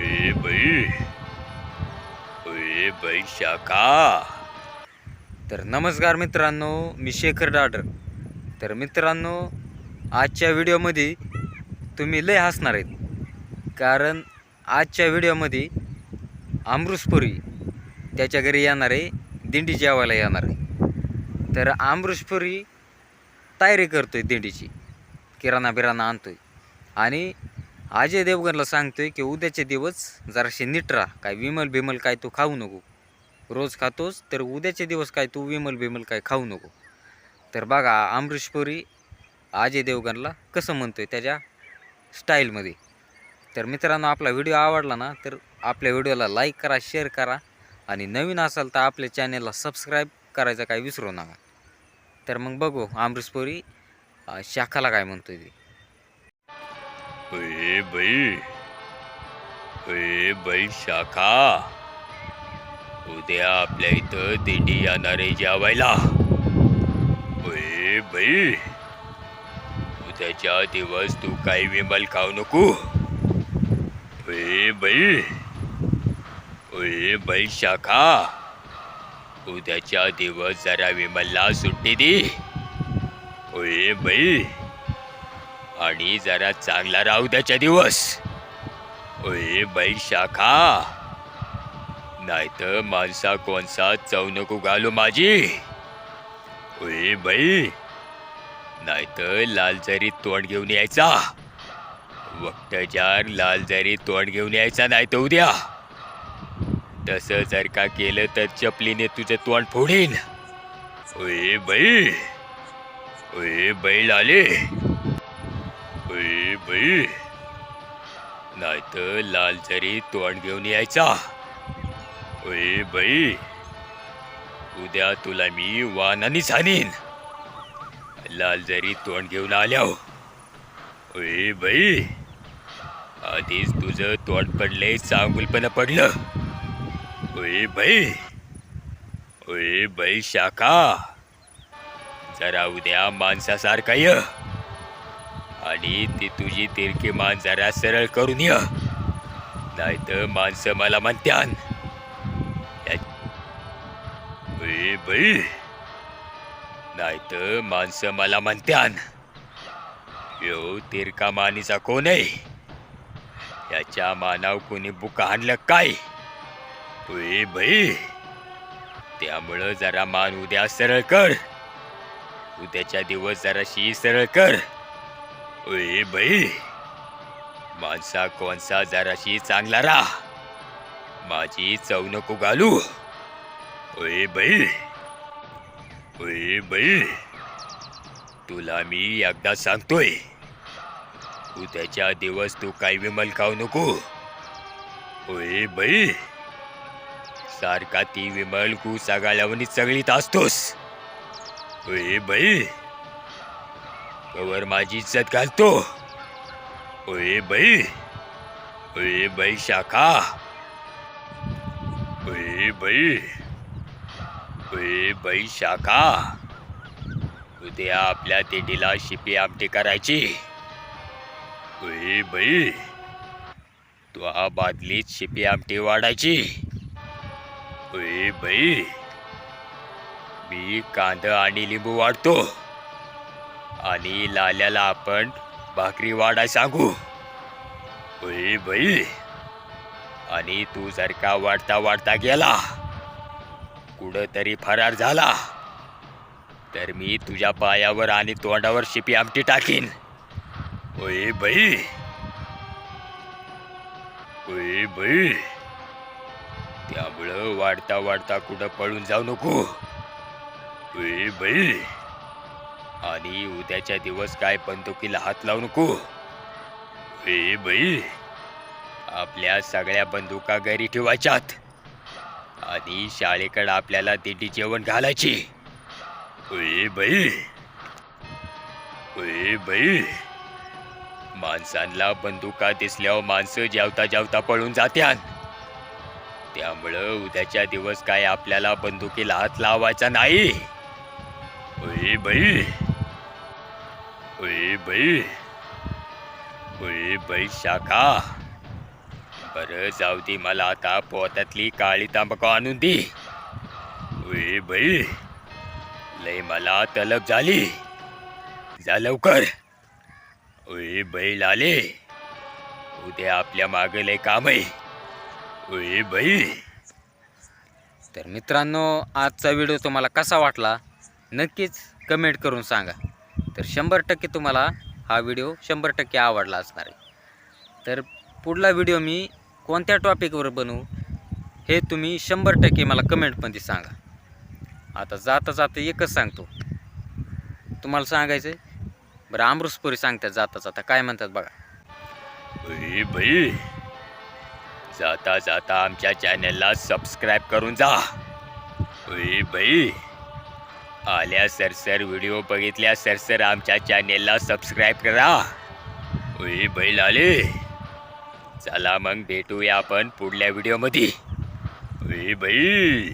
ए बाई. ए बाई शाखा तर नमस्कार मित्रांनो मी शेखर डाडर. तर मित्रांनो आजच्या व्हिडिओमध्ये तुम्ही लय हसणार आहेत. कारण आजच्या व्हिडिओमध्ये अमृषपुरी त्याच्या घरी येणार आहे दिंडी जेवायला येणार आहे. तर अमृषपुरी तयारी करतो आहे दिंडीची. किराणा बिराणा आणतो आहे आणि अजय देवगणला सांगतोय की उद्याचे दिवस जराशे नीट राहा. काय विमल बिमल काय तू खाऊ नको. रोज खातोस तर उद्याचे दिवस काय तू विमल बिमल काय खाऊ नको. तर बघा अमरीशपुरी अजय देवगणला कसं म्हणतोय त्याच्या स्टाईलमध्ये. तर मित्रांनो आपला व्हिडिओ आवडला ना तर आपल्या व्हिडिओला लाईक करा शेअर करा आणि नवीन असाल तर आपल्या चॅनेलला सबस्क्राईब करायचं काय विसरू नका. तर मग बघू अमरीशपुरी शाखाला काय म्हणतोय ते. ए बाई ए बाई शाखा उद्या आपल्या इथं दिंडी येणार आहे जेवायला. ए बाई उद्याच्या दिवस तू काही विमल खाऊ नको. ए बाई ए बाई शाखा उद्याच्या दिवस जरा विमलला सुट्टी दे. ओए बाई आणि जरा चांगला राहू त्याच्या दिवस. ओये बाई शाखा. नाहीतर माणसा कोणसा चव नको माझी. ओये बाई नाहीतर लाल जरी तोंड घेऊन यायचा. वक्तजार लाल जरी तोंड घेऊन यायचा नाही तर उद्या. तसं जर का केलं तर चपलीने तुझं तोंड फोडीन. ओये बाई ओये बैल आले. बाई. नाहीतर लाल जरी तोंड घेऊन यायचा. ओय बाई. उद्या तुला मी वानानी सांनीन लाल जरी तोंड घेऊन आल्या हो. ओय बाई. आधीच तुझं तोंड पडलंय चांगुलपणा पडलं. ओय बाई. ओय बाई शाखा. जरा उद्या माणसासारखा य. आणि ती तुझी तिरकी मान जरा सरळ करून य. नाहीतर माणसं मला म्हणत्यान. या- ए नाहीतर माणसं मला म्हणत्यान. यो तिरका मानीचा कोण आहे? याच्या मानाव कोणी बुक आणलं काय? ए बाई. त्यामुळं जरा मान उद्या सरळ कर. उद्याच्या दिवस जराशी सरळ कर. ओए बाई. माणसा कोणसा जराशी चांगला राह माझी चव नको घालू. ओए बाई. ओए बाई. तुला मी एकदा सांगतोय. उद्याच्या दिवस तू काही विमल खाऊ नको. ओए बाई. सारखा ती विमल कू सगाळ्यावनी चगळीत असतोस. ओए बाई. कवर माझी इज्जत घालतो. ओए बाई. ओए बाई शाखा. ओए बाई. ओए बाई शाखा. उद्या आपल्या तेडीला शिपी आमटी करायची. ओए बाई. तू हा बादलीत शिपी आमटी वाढायची. ओए बाई. मी कांदा आणि लिंबू वाढतो. आणि लाल्याला आपण भाकरीवाडा सांगू. ओए बाई आणि तू जर का वाढता वाढता गेला कुठंतरी फरार झाला तर मी तुझ्या पायावर आणि तोंडावर शिपी आमटी टाकीन. ओय बाई ओय बाई त्यामुळं वाढता वाढता कुठं पळून जाऊ नको. ओय बाई आणि उद्याच्या दिवस काय बंदुकीला हात लावू नको. ए बाई. आपल्या सगळ्या बंदुका घरी ठेवायच्यात. आणि शाळेकडे आपल्याला दिंडी जेवण घालायची. ए बाई. ए बाई. माणसांना बंदुका दिसल्यावर माणसं जेवता जेवता पळून जात्यान. त्यामुळं उद्याच्या दिवस काय आपल्याला बंदुकीला हात लावायचा नाही. ओए बाई. ओए बाई. ओए बाई शाखा. बरं जाऊ दे मला आता पोतातली काळी तांबक आणून दे. ए बाई लय मला तलब झाली. जा लवकर. ओय बैल आले उद्या आपल्या मागे लय काम आहे. ओय बाई. तर मित्रांनो आजचा व्हिडिओ तुम्हाला कसा वाटला नक्कीच कमेंट करून सांगा. तर शंभर टक्के तुम्हाला हा व्हिडिओ शंभर टक्के आवडला असणार आहे. तर पुढला व्हिडिओ मी कोणत्या टॉपिकवर बनवू हे तुम्ही शंभर टक्के मला कमेंटमध्ये सांगा. आता जाता जाता एकच सांगतो. तुम्हाला सांगायचं आहे बरं अमृतपुरी सांगतात जाता जाता काय म्हणतात बघा. ओय बाई जाता जाता आमच्या चॅनलला सबस्क्राईब करून जा. ओय बाई आल्या सरसर व्हिडिओ बघितल्या सरसर आमच्या चॅनेलला सबस्क्राईब करा. उई बैल आले चला मग भेटूया आपण पुढल्या व्हिडिओमध्ये. उई बाई